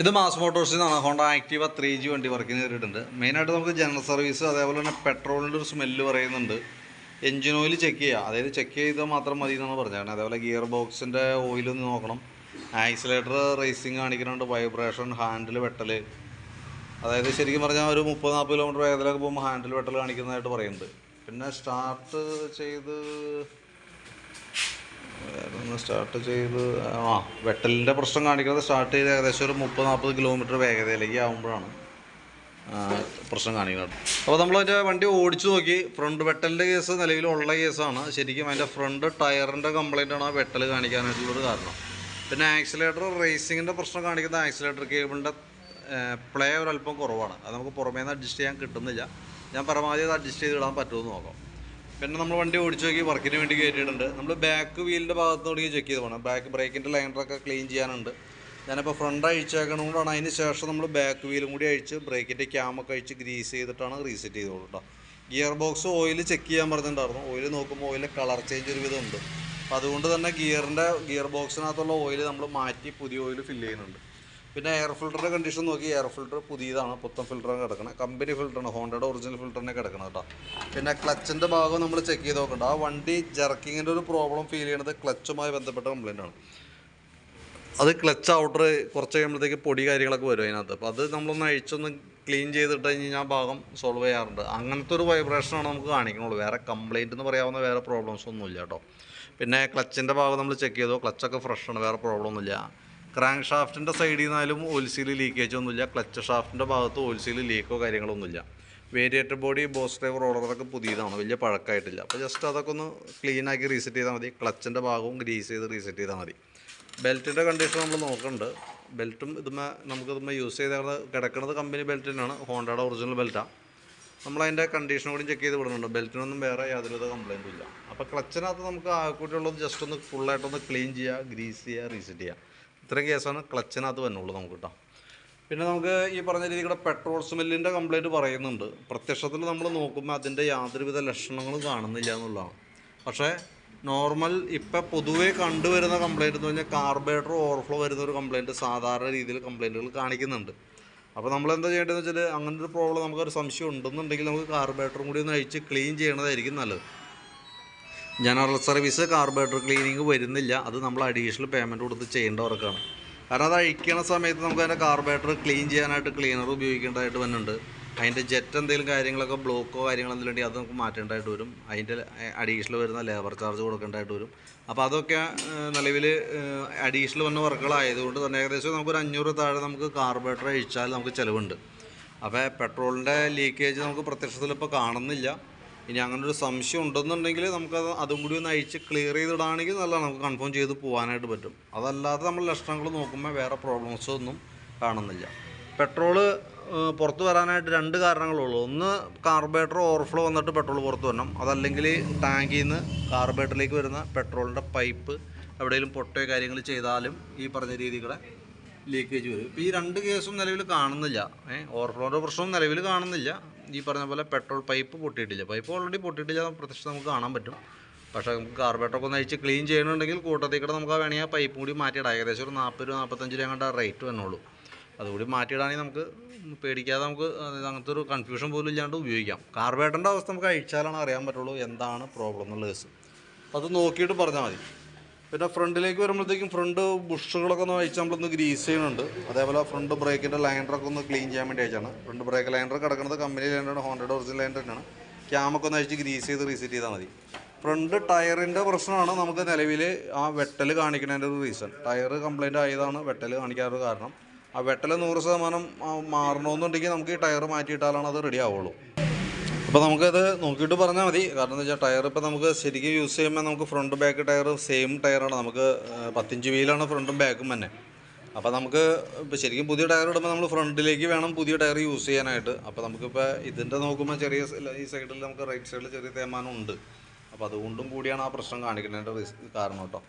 ഇത് മാസ് മോട്ടോഴ്സിൽ നിന്നാണ്. ഹോണ്ട ആക്റ്റീവ ത്രീ ജി വണ്ടി വർക്കിന് കയറിയിട്ടുണ്ട് മെയിനായിട്ട് നമുക്ക് ജനറൽ സർവീസ് അതേപോലെ തന്നെ പെട്രോളിന്റെ ഒരു സ്മെല്ല് പറയുന്നുണ്ട്. എഞ്ചിൻ ഓയിൽ ചെക്ക് ചെയ്യുക. അതായത് ചെക്ക് ചെയ്താൽ മാത്രം മതി എന്നാണ് പറഞ്ഞത്. അതേപോലെ ഗിയർ ബോക്സിന്റെ ഓയിൽ ഒന്ന് നോക്കണം. ആക്സിലേറ്റർ റേസിങ് കാണിക്കുന്നുണ്ട്. വൈബ്രേഷൻ ഹാൻഡിൽ വെട്ടൽ അതായത് ശരിക്കും പറഞ്ഞാൽ ഒരു മുപ്പത് നാൽപ്പത് കിലോമീറ്റർ വേഗത്തിലൊക്കെ പോകുമ്പോൾ ഹാൻഡിൽ വെട്ടൽ കാണിക്കുന്നതായിട്ട് പറയുന്നുണ്ട്. പിന്നെ സ്റ്റാർട്ട് ചെയ്ത് സ്റ്റാർട്ട് ചെയ്ത് ആ വെട്ടലിന്റെ പ്രശ്നം കാണിക്കുന്നത് സ്റ്റാർട്ട് ചെയ്ത് ഏകദേശം ഒരു മുപ്പത് നാൽപ്പത് കിലോമീറ്റർ വേഗതയിലേക്ക് ആകുമ്പോഴാണ് പ്രശ്നം കാണിക്കുന്നത്. അപ്പോൾ നമ്മൾ അതിന്റെ വണ്ടി ഓടിച്ചു നോക്കി. ഫ്രണ്ട് വെട്ടലിന്റെ കേസ് നിലവിലുള്ള കേസാണ് ശരിക്കും അതിന്റെ ഫ്രണ്ട് ടയറിന്റെ കംപ്ലൈന്റ് ആണ് ആ വെട്ടൽ കാണിക്കാനായിട്ടുള്ളൊരു കാരണം. പിന്നെ ആക്സിലേറ്റർ റേസിങ്ങിന്റെ പ്രശ്നം കാണിക്കുന്ന ആക്സിലേറ്റർ കേബിളിന്റെ പ്ലേ ഒരല്പം കുറവാണ്. അത് നമുക്ക് പുറമേ നിന്ന് അഡ്ജസ്റ്റ് ചെയ്യാൻ കിട്ടുന്നില്ല. ഞാൻ പരമാവധി അത് അഡ്ജസ്റ്റ് ചെയ്ത് ഇടാൻ പറ്റുമെന്ന് നോക്കാം. പിന്നെ നമ്മൾ വണ്ടി ഓടിച്ചു നോക്കി വർക്കിന് വേണ്ടി കയറ്റിയിട്ടുണ്ട് നമ്മൾ ബാക്ക് വീലിന്റെ ഭാഗത്ത് തുടങ്ങി ചെക്ക് ചെയ്ത് പോകണം ബാക്ക് ബ്രേക്കിന്റെ ലൈനറൊക്കെ ക്ലീൻ ചെയ്യാനുണ്ട്. ഞാനിപ്പോൾ ഫ്രണ്ട് അഴിച്ചേക്കണോണ്ടാണ് അതിന് ശേഷം നമ്മൾ ബാക്ക് വീലും കൂടി അഴിച്ച് ബ്രേക്കിന്റെ ക്യാമൊക്കെ അഴിച്ച് ഗ്രീസ് ചെയ്തിട്ടാണ് റീസെറ്റ് ചെയ്തോളൂ കേട്ടോ ഗിയർ ബോക്സ് ഓയിൽ ചെക്ക് ചെയ്യാൻ പറഞ്ഞിട്ടുണ്ടായിരുന്നു. ഓയിൽ നോക്കുമ്പോൾ ഓയിലിൽ കളർ ചേഞ്ച് ഒരു വിധമുണ്ട് അപ്പോൾ അതുകൊണ്ട് തന്നെ ഗിയറിന്റെ ഗിയർ ബോക്സിനകത്തുള്ള ഓയിൽ നമ്മൾ മാറ്റി പുതിയ ഓയിൽ ഫില്ല് ചെയ്യുന്നുണ്ട്. പിന്നെ എയർ ഫിൽറ്ററിന്റെ കണ്ടീഷൻ നോക്കി. എയർ ഫിൽറ്റർ പുതിയതാണ്. പുത്തൻ ഫിൽറ്ററാണ് കിടക്കുന്നത് കമ്പനി ഫിൽറ്ററാണ് ഹോണ്ടയുടെ ഒറിജിനൽ ഫിൽറ്ററിനെ കിടക്കണം കേട്ടോ. പിന്നെ ക്ലച്ചിന്റെ ഭാഗം നമ്മൾ ചെക്ക് ചെയ്ത് നോക്കണ്ട. ആ വണ്ടി ജർക്കിങ്ങിന്റെ ഒരു പ്രോബ്ലം ഫീൽ ചെയ്യണത് ക്ലച്ചുമായി ബന്ധപ്പെട്ട കംപ്ലൈന്റ് ആണ്. അത് ക്ലച്ച് ഔട്ടർ കുറച്ച് കഴിയുമ്പോഴത്തേക്ക് പൊടി കാര്യങ്ങളൊക്കെ വരും അതിനകത്ത്. അപ്പോൾ അത് നമ്മളൊന്ന് അഴിച്ചൊന്ന് ക്ലീൻ ചെയ്തിട്ട് കഴിഞ്ഞാൽ ഭാഗം സോൾവ് ചെയ്യാറുണ്ട്. അങ്ങനത്തെ ഒരു വൈബ്രേഷനാണ് നമുക്ക് കാണിക്കണുള്ളൂ. വേറെ കംപ്ലൈന്റ് എന്ന് പറയാവുന്ന വേറെ പ്രോബ്ലംസ് ഒന്നുമില്ല കേട്ടോ. പിന്നെ ക്ലച്ചിന്റെ ഭാഗം നമ്മൾ ചെക്ക് ചെയ്തു. ക്ലച്ചൊക്കെ ഫ്രഷാണ് വേറെ പ്രോബ്ലം ഒന്നുമില്ല. ക്രാങ്ക് ഷാഫ്റ്റിന്റെ സൈഡിൽ നിന്നാലും ഓയിൽ സീൽ ലീക്കേജ് ഒന്നുമില്ല. ക്ലച്ച് ഷാഫ്റ്റിന്റെ ഭാഗത്ത് ഓയിൽ സീൽ ലീക്കോ കാര്യങ്ങളൊന്നുമില്ല വേരിയേറ്റർ ബോഡി ബോസ് ഡ്രൈവർ ഓർഡറൊക്കെ പുതിയതാണ്. വലിയ പഴക്കമായിട്ടില്ല അപ്പോൾ ജസ്റ്റ് അതൊക്കെ ഒന്ന് ക്ലീനാക്കി റീസെറ്റ് ചെയ്താൽ മതി. ക്ലച്ചിന്റെ ഭാഗവും ഗ്രീസ് ചെയ്ത് റീസെറ്റ് ചെയ്താൽ മതി. ബെൽറ്റിന്റെ കണ്ടീഷൻ നമ്മൾ നോക്കുന്നുണ്ട് ബെൽറ്റും ഇതുമേ നമുക്ക് ഇതുമേ യൂസ് ചെയ്ത കിടക്കുന്നത് കമ്പനി ബെൽറ്റ് തന്നെയാണ്. ഹോണ്ടയുടെ ഒറിജിനൽ ബെൽറ്റാണ് നമ്മളതിന്റെ കണ്ടീഷൻ കൂടി ചെക്ക് ചെയ്ത് വിടുന്നുണ്ട് ബെൽറ്റിനൊന്നും വേറെ യാതൊരുവിധ കംപ്ലൈന്റും ഇല്ല. അപ്പോൾ ക്ലച്ചിനകത്ത് നമുക്ക് ആക്കൂട്ടിയുള്ളത് ജസ്റ്റ് ഒന്ന് ഫുള്ളായിട്ടൊന്ന് ക്ലീൻ ചെയ്യുക ഗ്രീസ് ചെയ്യുക റീസെറ്റ് ചെയ്യുക ഇത്രയും കേസാണ് ക്ലച്ചിനകത്ത് വന്നുള്ളൂ നമുക്ക് കേട്ടോ. പിന്നെ നമുക്ക് ഈ പറഞ്ഞ രീതിയുടെ പെട്രോൾ സ്മെല്ലിന്റെ കംപ്ലൈന്റ് പറയുന്നുണ്ട്. പ്രത്യക്ഷത്തിൽ നമ്മൾ നോക്കുമ്പോൾ അതിന്റെ യാതൊരുവിധ ലക്ഷണങ്ങളും കാണുന്നില്ല എന്നുള്ളതാണ്. പക്ഷേ നോർമൽ ഇപ്പം പൊതുവേ കണ്ടുവരുന്ന കംപ്ലൈന്റ് എന്ന് പറഞ്ഞാൽ കാർബേറ്റർ ഓവർഫ്ലോ വരുന്ന ഒരു കംപ്ലൈന്റ് സാധാരണ രീതിയിൽ കംപ്ലൈന്റുകൾ കാണിക്കുന്നുണ്ട്. അപ്പോൾ നമ്മൾ എന്താ ചെയ്യേണ്ടതെന്ന് വെച്ചാൽ അങ്ങനൊരു ഒരു പ്രോബ്ലം നമുക്കൊരു സംശയം ഉണ്ടെന്നുണ്ടെങ്കിൽ നമുക്ക് കാർബേറ്ററും കൂടി ഒന്ന് അഴിച്ച് ക്ലീൻ ചെയ്യണതായിരിക്കും നല്ലത്. ജനറൽ സർവീസ് കാർബറേറ്റർ ക്ലീനിങ് വരുന്നില്ല. അത് നമ്മൾ അഡീഷണൽ പേയ്മെന്റ് കൊടുത്ത് ചെയ്യേണ്ട വർക്കാണ് കാരണം അത് അഴിക്കണ സമയത്ത് നമുക്ക് അതിന്റെ കാർബറേറ്റർ ക്ലീൻ ചെയ്യാനായിട്ട് ക്ലീനർ ഉപയോഗിക്കേണ്ടതായിട്ട് വരുന്നുണ്ട് അതിന്റെ ജെറ്റ് എന്തെങ്കിലും കാര്യങ്ങളൊക്കെ ബ്ലോക്കോ കാര്യങ്ങളോ എന്തെങ്കിലും ഉണ്ടെങ്കിൽ അത് നമുക്ക് മാറ്റേണ്ടതായിട്ട് വരും. അതിന്റെ അഡീഷണൽ വരുന്ന ലേബർ ചാർജ് കൊടുക്കേണ്ടതായിട്ട് വരും. അപ്പോൾ അതൊക്കെ നിലവിൽ അഡീഷണൽ വന്ന വർക്കുകളായതുകൊണ്ട് തന്നെ ഏകദേശം നമുക്കൊരു അഞ്ഞൂറ് താഴെ നമുക്ക് കാർബറേറ്റർ അഴിച്ചാൽ നമുക്ക് ചിലവുണ്ട്. അപ്പോൾ പെട്രോളിന്റെ ലീക്കേജ് നമുക്ക് പ്രത്യക്ഷത്തിൽ ഇപ്പോൾ കാണുന്നില്ല. ഇനി അങ്ങനെ ഒരു സംശയം ഉണ്ടെന്നുണ്ടെങ്കിൽ നമുക്കത് അതും കൂടി ഒന്ന് അഴിച്ച് ക്ലിയർ ചെയ്തിടാണെങ്കിൽ നല്ലതാണ്. നമുക്ക് കൺഫേം ചെയ്ത് പോകാനായിട്ട് പറ്റും. അതല്ലാതെ നമ്മൾ ലക്ഷണങ്ങൾ നോക്കുമ്പോൾ വേറെ പ്രോബ്ലംസ് ഒന്നും കാണുന്നില്ല. പെട്രോൾ പുറത്ത് വരാനായിട്ട് രണ്ട് കാരണങ്ങളുള്ളൂ ഒന്ന് കാർബേറ്റർ ഓവർഫ്ലോ വന്നിട്ട് പെട്രോൾ പുറത്ത് വരണം. അതല്ലെങ്കിൽ ടാങ്കിൽ നിന്ന് കാർബേറ്ററിലേക്ക് വരുന്ന പെട്രോളിന്റെ പൈപ്പ് എവിടെയെങ്കിലും പൊട്ടയോ കാര്യങ്ങൾ ചെയ്താലും ഈ പറഞ്ഞ രീതികളെ ലീക്കേജ് വരും. ഇപ്പോൾ ഈ രണ്ട് കേസും നിലവിൽ കാണുന്നില്ല. ഏഹ് ഓവർഫ്ലോന്റെ പ്രശ്നവും നിലവിൽ കാണുന്നില്ല. ഈ പറഞ്ഞ പോലെ പെട്രോൾ പൈപ്പ് പൊട്ടിയിട്ടില്ല. പൈപ്പ് ഓൾറെഡി പൊട്ടിയിട്ടില്ല പ്രത്യക്ഷം നമുക്ക് കാണാൻ പറ്റും. പക്ഷേ നമുക്ക് കാർബേറ്റർ ഒക്കെ അഴിച്ച് ക്ലീൻ ചെയ്യണമെന്നുണ്ടെങ്കിൽ കൂട്ടത്തിൽ കൂടെ നമുക്ക് വേണമെങ്കിൽ ആ പൈപ്പും കൂടി മാറ്റിയിടാം. ഏകദേശം ഒരു നാൽപ്പത് രൂപ നാൽപ്പത്തഞ്ച് രൂപ കണ്ട റേറ്റ് വന്നുള്ളൂ അതുകൂടി മാറ്റിയിടാണെങ്കിൽ നമുക്ക് പേടിക്കാതെ നമുക്ക് അങ്ങനത്തെ ഒരു കൺഫ്യൂഷൻ പോലും ഇല്ലാണ്ട് ഉപയോഗിക്കാം. കാർബേറ്ററിന്റെ അവസ്ഥ നമുക്ക് അഴിച്ചാലാണ് അറിയാൻ പറ്റുള്ളൂ എന്താണ് പ്രോബ്ലം എന്നുള്ള കേസ് അത് നോക്കിയിട്ട് പറഞ്ഞാൽ മതി. പിന്നെ ഫ്രണ്ടിലേക്ക് വരുമ്പോഴത്തേക്കും ഫ്രണ്ട് ബുഷുകളൊക്കെ ഒന്ന് അഴിച്ച് നമ്മളൊന്ന് ഗ്രീസ് ചെയ്യുന്നുണ്ട്. അതേപോലെ ഫ്രണ്ട് ബ്രേക്കിന്റെ ലൈൻഡറൊക്കെ ഒന്ന് ക്ലീൻ ചെയ്യാൻ വേണ്ടി അയച്ചാണ്. ഫ്രണ്ട് ബ്രേക്ക് ലൈൻഡർ കിടക്കുന്നത് കമ്പനി ലൈൻഡറാണ് ഹോണ്ടഡ് ഒറിജിനൽ ലൈനർ തന്നെയാണ്. ക്യാമൊക്കെ ഒന്ന് അഴിച്ച് ഗ്രീസ് ചെയ്ത് റീസെറ്റ് ചെയ്താൽ മതി. ഫ്രണ്ട് ടയറിന്റെ പ്രശ്നമാണ് നമുക്ക് നിലവിൽ ആ വെട്ടൽ കാണിക്കുന്നതിന്റെ ഒരു റീസൺ ടയർ കംപ്ലൈന്റ് ആയതാണ് വെട്ടൽ കാണിക്കാനുള്ള കാരണം. ആ വെട്ടൽ നൂറ് ശതമാനം മാറണമെന്നുണ്ടെങ്കിൽ നമുക്ക് ഈ ടയർ മാറ്റിയിട്ടാലാണ് അത് റെഡി ആവുള്ളൂ. അപ്പോൾ നമുക്കത് നോക്കിയിട്ട് പറഞ്ഞാൽ മതി. കാരണം എന്താ വെച്ചാൽ ടയർ ഇപ്പോൾ നമുക്ക് ശരിക്കും യൂസ് ചെയ്യുമ്പോൾ നമുക്ക് ഫ്രണ്ട് ബാക്ക് ടയർ സെയിം ടയറാണ് നമുക്ക് പത്തിഞ്ച് വീലാണ് ഫ്രണ്ടും ബാക്കും തന്നെ. അപ്പോൾ നമുക്ക് ഇപ്പോൾ ശരിക്കും പുതിയ ടയർ ഇടുമ്പോൾ നമ്മൾ ഫ്രണ്ടിലേക്ക് വേണം പുതിയ ടയർ യൂസ് ചെയ്യാനായിട്ട്. അപ്പോൾ നമുക്കിപ്പോൾ ഇതിന്റെ നോക്കുമ്പോൾ ചെറിയ ഈ സൈഡിൽ നമുക്ക് റൈറ്റ് സൈഡിൽ ചെറിയ തേമാനം ഉണ്ട്. അപ്പോൾ അതുകൊണ്ടും കൂടിയാണ് ആ പ്രശ്നം കാണിക്കുന്നതിന്റെ കാരണം കേട്ടോ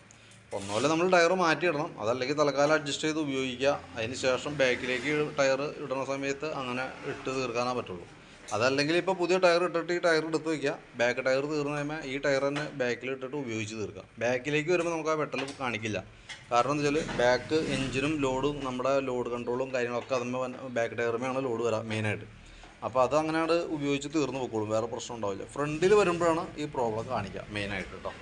ഒന്നുമല്ല നമ്മൾ ടയർ മാറ്റിയിടണം അതല്ലെങ്കിൽ തൽക്കാലം അഡ്ജസ്റ്റ് ചെയ്ത് ഉപയോഗിക്കുക. അതിന് ശേഷം ബാക്കിലേക്ക് ടയർ ഇടുന്ന സമയത്ത് അങ്ങനെ ഇട്ട് തീർക്കാനേ പറ്റുള്ളൂ. അതല്ലെങ്കിൽ ഇപ്പോൾ പുതിയ ടയർ ഇട്ടിട്ട് ഈ ടയർ എടുത്ത് വയ്ക്കുക ബാക്ക് ടയർ തീർന്നു കഴിയുമ്പോൾ ഈ ടയർ തന്നെ ബാക്കിൽ ഇട്ടിട്ട് ഉപയോഗിച്ച് തീർക്കാം. ബാക്കിലേക്ക് വരുമ്പോൾ നമുക്ക് ആ വെട്ടൽ കാണിക്കില്ല. കാരണം എന്താ വെച്ചാൽ ബാക്ക് എഞ്ചിനും ലോഡും നമ്മുടെ ലോഡ് കൺട്രോളും കാര്യങ്ങളൊക്കെ അതുമ്പോൾ ബാക്ക് ടയറുമെയാണ് ലോഡ് വരാം മെയിനായിട്ട് അപ്പോൾ അത് അങ്ങനെയാണ് ഉപയോഗിച്ച് തീർന്നു പോയിക്കോളും വേറെ പ്രശ്നം ഉണ്ടാവില്ല. ഫ്രണ്ടിൽ വരുമ്പോഴാണ് ഈ പ്രോബ്ലം കാണിക്കുക മെയിനായിട്ട് കേട്ടോ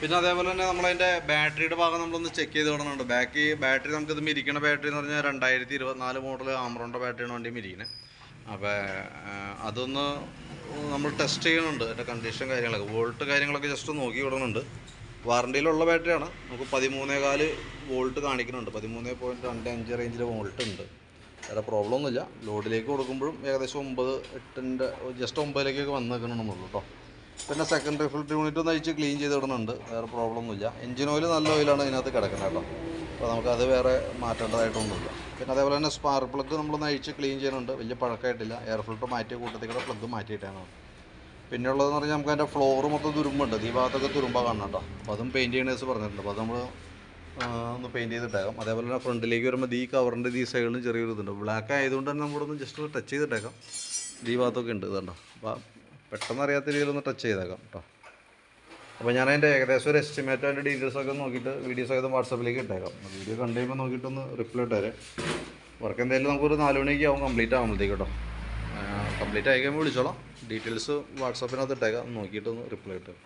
പിന്നെ അതേപോലെ തന്നെ നമ്മളതിന്റെ ബാറ്ററിയുടെ ഭാഗം നമ്മളൊന്ന് ചെക്ക് ചെയ്ത് വിടുന്നുണ്ട് ബാക്കി ബാറ്ററി നമുക്കിത് മിരിക്കണ ബാറ്ററി എന്ന് പറഞ്ഞാൽ രണ്ടായിരത്തി ഇരുപത്തിനാല് മോഡൽ ആമറോണ്ട ബാറ്ററിയാണ് വണ്ടി ഇരിക്കുന്നത് അപ്പോൾ അതൊന്ന് നമ്മൾ ടെസ്റ്റ് ചെയ്യുന്നുണ്ട്. അതിന്റെ കണ്ടീഷൻ കാര്യങ്ങളൊക്കെ. വോൾട്ട് കാര്യങ്ങളൊക്കെ ജസ്റ്റ് നോക്കി വിടുന്നുണ്ട് വാറണ്ടിയിലുള്ള ബാറ്ററിയാണ് നമുക്ക് പതിമൂന്നേകാൽ വോൾട്ട് കാണിക്കുന്നുണ്ട്. പതിമൂന്ന് പോയിന്റ് രണ്ട് അഞ്ച് റേഞ്ചിൽ വോൾട്ട് ഉണ്ട്. വേറെ പ്രോബ്ലം ഒന്നുമില്ല. ലോഡിലേക്ക് കൊടുക്കുമ്പോഴും ഏകദേശം ഒമ്പത് എട്ടിന്റെ ജസ്റ്റ് ഒമ്പതിലേക്കൊക്കെ വന്ന് നിൽക്കണമെന്നുള്ളൂ കേട്ടോ പിന്നെ സെക്കൻഡറി ഫിൽറ്റർ യൂണിറ്റ് ഒന്ന് അഴിച്ച് ക്ലീൻ ചെയ്ത് ഇടുന്നുണ്ട്. വേറെ പ്രോബ്ലം ഒന്നുമില്ല. എഞ്ചിൻ ഓയിൽ നല്ല ഓയിലാണ് ഇതിനകത്ത് കിടക്കുന്നത് കേട്ടോ അപ്പോൾ നമുക്കത് വേറെ മാറ്റേണ്ടതായിട്ടൊന്നുമില്ല. പിന്നെ അതേപോലെ തന്നെ സ്പാർക്ക് പ്ലഗ് നമ്മൾ നയിച്ച് ക്ലീൻ ചെയ്യുന്നുണ്ട്. വലിയ പഴക്കമായിട്ടില്ല. എയർ ഫിൽറ്റർ മാറ്റിയ കൂട്ടത്തിൽ കൂടെ പ്ലഗ് മാറ്റിയിട്ടാണ്. പിന്നെ ഉള്ളതെന്ന് പറഞ്ഞാൽ നമുക്ക് അതിന്റെ ഫ്ലോർ മൊത്തം തുരുമ്പുണ്ട്. ഈ ഭാഗത്തൊക്കെ തുരുമ്പ കാണണം കേട്ടോ അപ്പോൾ അതും പെയിന്റ് ചെയ്യണേഴ്സ് പറഞ്ഞിട്ടുണ്ട്. അപ്പോൾ അത് നമ്മൾ ഒന്ന് പെയിന്റ് ചെയ്തിട്ടേക്കാം. അതേപോലെ തന്നെ ഫ്രണ്ടിലേക്ക് വരുമ്പോൾ ഈ കവറിന്റെ ഈ സൈഡിലും ചെറിയൊരു ഇതുണ്ട്. ബ്ലാക്ക് ആയതുകൊണ്ട് തന്നെ നമ്മളൊന്ന് ജസ്റ്റ് ഒന്ന് ടച്ച് ചെയ്തിട്ടേക്കാം. ഈ ഭാഗത്തൊക്കെ ഉണ്ട്. ഇതുണ്ടോ അപ്പോൾ പെട്ടെന്ന് അറിയാത്ത രീതിയിലൊന്ന് ടച്ച് ചെയ്തേക്കാം കേട്ടോ അപ്പോൾ ഞാൻ അതിന്റെ ഏകദേശം ഒരു എസ്റ്റിമേറ്റ് അതിന്റെ ഡീറ്റെയിൽസ് ഒക്കെ നോക്കിയിട്ട് വീഡിയോസ് ഒക്കെ വാട്സപ്പിലേക്ക് ഇട്ടേക്കാം. വീഡിയോ കണ്ടു കഴിയുമ്പോൾ നോക്കിയിട്ടൊന്ന് റിപ്ലൈ ഇട്ടേരെ വർക്ക് എന്തായാലും നമുക്കൊരു നാല് മണിക്ക് ആവും കംപ്ലീറ്റ് ആകുമ്പോഴത്തേക്ക് കേട്ടോ. കംപ്ലീറ്റ് ആയി കഴിയുമ്പോൾ വിളിച്ചോളാം. ഡീറ്റെയിൽസ് വാട്സപ്പിനകത്ത് ഇട്ടേക്കാം. നോക്കിയിട്ടൊന്ന് റിപ്ലൈ ഇട്ടേക്കാം